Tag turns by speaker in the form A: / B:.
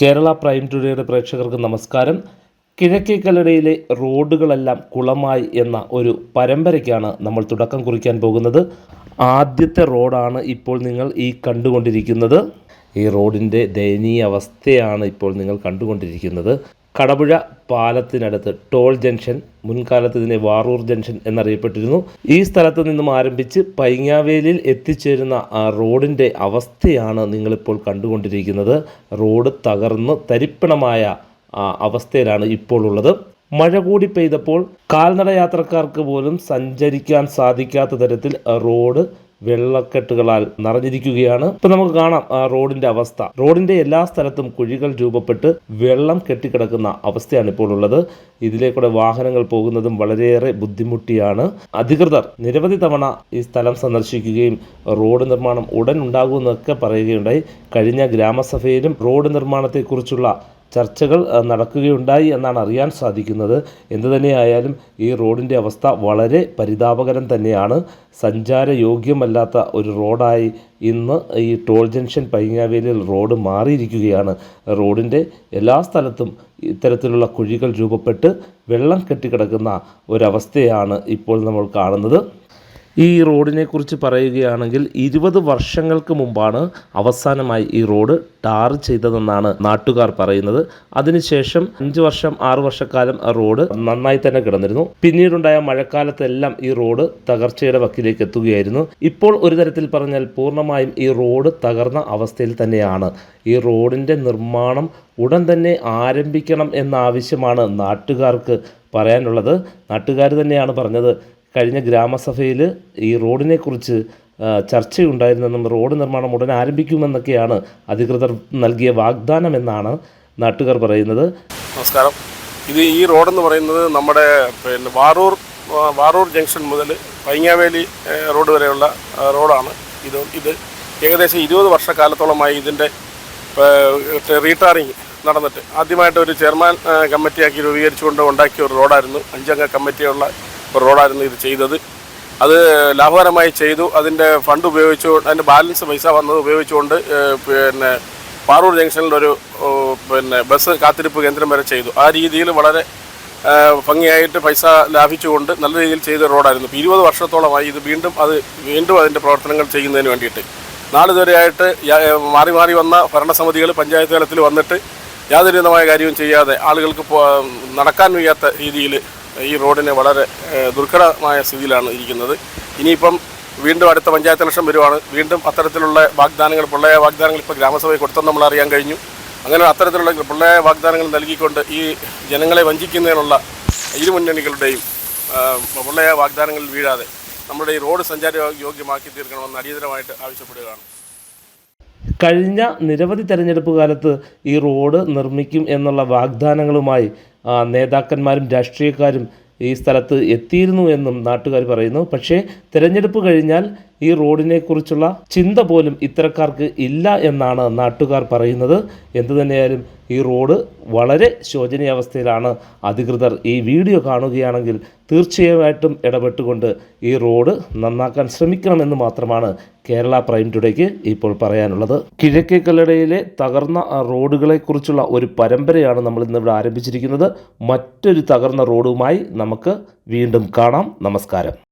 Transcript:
A: Kerala prime ടുഡേയുടെ പ്രേക്ഷകർക്ക് നമസ്കാരം. കിഴക്കേ കല്ലടയിലെ റോഡുകളെല്ലാം കുളമായി എന്ന ഒരു പരമ്പരയ്ക്കാണ് നമ്മൾ തുടക്കം കുറിക്കാൻ പോകുന്നത്. ആദ്യത്തെ റോഡാണ് ഇപ്പോൾ നിങ്ങൾ ഈ കണ്ടുകൊണ്ടിരിക്കുന്നത്. ഈ റോഡിന്റെ ദയനീയ അവസ്ഥയാണ് ഇപ്പോൾ നിങ്ങൾ കണ്ടുകൊണ്ടിരിക്കുന്നത്. കടപുഴ പാലത്തിനടുത്ത് ടോൾ ജംഗ്ഷൻ മുൻകാലത്ത് ഇതിനെ വാറൂർ ജംഗ്ഷൻ എന്നറിയപ്പെട്ടിരുന്നു. ഈ സ്ഥലത്ത് നിന്നും ആരംഭിച്ച് പൈങ്ങാവേലിൽ എത്തിച്ചേരുന്ന റോഡിന്റെ അവസ്ഥയാണ് നിങ്ങളിപ്പോൾ കണ്ടുകൊണ്ടിരിക്കുന്നത്. റോഡ് തകർന്ന് തരിപ്പണമായ അവസ്ഥയിലാണ് ഇപ്പോൾ ഉള്ളത്. മഴ കൂടി പെയ്തപ്പോൾ കാൽനട യാത്രക്കാർക്ക് പോലും സഞ്ചരിക്കാൻ സാധിക്കാത്ത തരത്തിൽ റോഡ് വെള്ളക്കെട്ടുകളാൽ നിറഞ്ഞിരിക്കുകയാണ്. ഇപ്പൊ നമുക്ക് കാണാം ആ റോഡിന്റെ അവസ്ഥ. റോഡിന്റെ എല്ലാ സ്ഥലത്തും കുഴികൾ രൂപപ്പെട്ട് വെള്ളം കെട്ടിക്കിടക്കുന്ന അവസ്ഥയാണ് ഇപ്പോൾ ഉള്ളത്. ഇതിലേക്കൂടെ വാഹനങ്ങൾ പോകുന്നതും വളരെയേറെ ബുദ്ധിമുട്ടിയാണ്. അധികൃതർ നിരവധി തവണ ഈ സ്ഥലം സന്ദർശിക്കുകയും റോഡ് നിർമ്മാണം ഉടൻ ഉണ്ടാകുമെന്നൊക്കെ പറയുകയുണ്ടായി. കഴിഞ്ഞ ഗ്രാമസഭയിലും റോഡ് നിർമ്മാണത്തെക്കുറിച്ചുള്ള ചർച്ചകൾ നടക്കുകയുണ്ടായി എന്നാണ് അറിയാൻ സാധിക്കുന്നത്. എന്തു തന്നെയായാലും ഈ റോഡിന്റെ അവസ്ഥ വളരെ പരിതാപകരം തന്നെയാണ്. സഞ്ചാര യോഗ്യമല്ലാത്ത ഒരു റോഡായി ഇന്ന് ഈ ടോൾ ജംഗ്ഷൻ പൈങ്ങാവേലിയിൽ റോഡ് മാറിയിരിക്കുകയാണ്. റോഡിന്റെ എല്ലാ സ്ഥലത്തും ഇത്തരത്തിലുള്ള കുഴികൾ രൂപപ്പെട്ട് വെള്ളം കെട്ടിക്കിടക്കുന്ന ഒരവസ്ഥയാണ് ഇപ്പോൾ നമ്മൾ കാണുന്നത്. ഈ റോഡിനെക്കുറിച്ച് പറയുകയാണെങ്കിൽ ഇരുപത് വർഷങ്ങൾക്ക് മുമ്പാണ് അവസാനമായി ഈ റോഡ് ടാർ ചെയ്തതെന്നാണ് നാട്ടുകാർ പറയുന്നത്. അതിനുശേഷം അഞ്ച് വർഷം ആറു വർഷക്കാലം റോഡ് നന്നായി തന്നെ കിടന്നിരുന്നു. പിന്നീടുണ്ടായ മഴക്കാലത്തെല്ലാം ഈ റോഡ് തകർച്ചയുടെ വക്കിലേക്ക് എത്തുകയായിരുന്നു. ഇപ്പോൾ ഒരു തരത്തിൽ പറഞ്ഞാൽ പൂർണമായും ഈ റോഡ് തകർന്ന അവസ്ഥയിൽ തന്നെയാണ്. ഈ റോഡിന്റെ നിർമ്മാണം ഉടൻ തന്നെ ആരംഭിക്കണം എന്ന ആവശ്യമാണ് നാട്ടുകാർക്ക് പറയാനുള്ളത്. നാട്ടുകാർ തന്നെയാണ് പറഞ്ഞത് കഴിഞ്ഞ ഗ്രാമസഭയിൽ ഈ റോഡിനെക്കുറിച്ച് ചർച്ചയുണ്ടായിരുന്നെന്നും റോഡ് നിർമ്മാണം ഉടൻ ആരംഭിക്കുമെന്നൊക്കെയാണ് അധികൃതർ നൽകിയ വാഗ്ദാനം എന്നാണ് നാട്ടുകാർ പറയുന്നത്.
B: നമസ്കാരം. ഇത് ഈ റോഡെന്ന് പറയുന്നത് നമ്മുടെ പിന്നെ വാറൂർ വാറൂർ ജംഗ്ഷൻ മുതൽ പൈങ്ങാവേലി റോഡ് വരെയുള്ള റോഡാണ് ഇത്. ഇത് ഏകദേശം ഇരുപത് വർഷക്കാലത്തോളമായി ഇതിന്റെ റീടാറിങ് നടന്നിട്ട് ആദ്യമായിട്ട് ഒരു ചെയർമാൻ കമ്മിറ്റിയാക്കി രൂപീകരിച്ചുകൊണ്ട് ഉണ്ടാക്കിയ ഒരു റോഡായിരുന്നു. അഞ്ചംഗ കമ്മിറ്റിയുള്ള റോഡായിരുന്നു ഇത് ചെയ്തത്. അത് ലാഭകരമായി ചെയ്തു. അതിന്റെ ഫണ്ട് ഉപയോഗിച്ചു അതിന്റെ ബാലൻസ് പൈസ വന്നത് ഉപയോഗിച്ചുകൊണ്ട് പിന്നെ പാറൂർ ജംഗ്ഷനിൽ ഒരു പിന്നെ ബസ് കാത്തിരിപ്പ് കേന്ദ്രം വരെ ചെയ്തു. ആ രീതിയിൽ വളരെ ഭംഗിയായിട്ട് പൈസ ലാഭിച്ചുകൊണ്ട് നല്ല രീതിയിൽ ചെയ്ത റോഡായിരുന്നു ഇപ്പോൾ ഇരുപത് വർഷത്തോളമായി ഇത് വീണ്ടും അത് വീണ്ടും അതിന്റെ പ്രവർത്തനങ്ങൾ ചെയ്യുന്നതിന് വേണ്ടിയിട്ട്. നാളിതുവരെയായിട്ട് മാറി മാറി വന്ന ഭരണസമിതികൾ പഞ്ചായത്ത് തലത്തിൽ വന്നിട്ട് യാതൊരു വിധമായ കാര്യവും ചെയ്യാതെ ആളുകൾക്ക് നടക്കാൻ വയ്യാത്ത രീതിയിൽ ഈ റോഡിന് വളരെ ദുർഘടമായ സ്ഥിതിയിലാണ് ഇരിക്കുന്നത്. ഇനിയിപ്പം വീണ്ടും അടുത്ത പഞ്ചായത്ത് ഇലക്ഷൻ വരുവാണ്. വീണ്ടും അത്തരത്തിലുള്ള വാഗ്ദാനങ്ങൾ പൊള്ളയായ വാഗ്ദാനങ്ങൾ ഇപ്പോൾ ഗ്രാമസഭയിൽ കൊടുത്തെന്ന് നമ്മൾ അറിയാൻ കഴിഞ്ഞു. അങ്ങനെ അത്തരത്തിലുള്ള പൊള്ളയായ വാഗ്ദാനങ്ങൾ നൽകിക്കൊണ്ട് ഈ ജനങ്ങളെ വഞ്ചിക്കുന്നതിനുള്ള ഇരു മുന്നണികളുടെയും ആ, വാഗ്ദാനങ്ങൾ വീഴാതെ നമ്മുടെ ഈ റോഡ് സഞ്ചാര യോഗ്യമാക്കി തീർക്കണമെന്ന് അടിയന്തരമായിട്ട് ആവശ്യപ്പെടുകയാണ്.
A: കഴിഞ്ഞ നിരവധി തെരഞ്ഞെടുപ്പ് കാലത്ത് ഈ റോഡ് നിർമ്മിക്കും എന്നുള്ള വാഗ്ദാനങ്ങളുമായി നേതാക്കന്മാരും രാഷ്ട്രീയക്കാരും ഈ സ്ഥലത്ത് എത്തിയിരുന്നു എന്നും നാട്ടുകാർ പറയുന്നു. പക്ഷേ തിരഞ്ഞെടുപ്പ് കഴിഞ്ഞാൽ ഈ റോഡിനെക്കുറിച്ചുള്ള ചിന്ത പോലും ഇത്തരക്കാർക്ക് ഇല്ല എന്നാണ് നാട്ടുകാർ പറയുന്നത്. എന്തു തന്നെയായാലും ഈ റോഡ് വളരെ ശോചനീയാവസ്ഥയിലാണ് അധികൃതർ ഈ വീഡിയോ കാണുകയാണെങ്കിൽ തീർച്ചയായിട്ടും ഇടപെട്ടുകൊണ്ട് ഈ റോഡ് നന്നാക്കാൻ ശ്രമിക്കണമെന്ന് മാത്രമാണ് കേരള പ്രൈം ടുഡേക്ക് ഇപ്പോൾ പറയാനുള്ളത്. കിഴക്കേ കല്ലടയിലെ തകർന്ന റോഡുകളെക്കുറിച്ചുള്ള ഒരു പരമ്പരയാണ് നമ്മൾ ഇന്നിവിടെ ആരംഭിച്ചിരിക്കുന്നത്. മറ്റൊരു തകർന്ന റോഡുമായി നമുക്ക് വീണ്ടും കാണാം. നമസ്കാരം.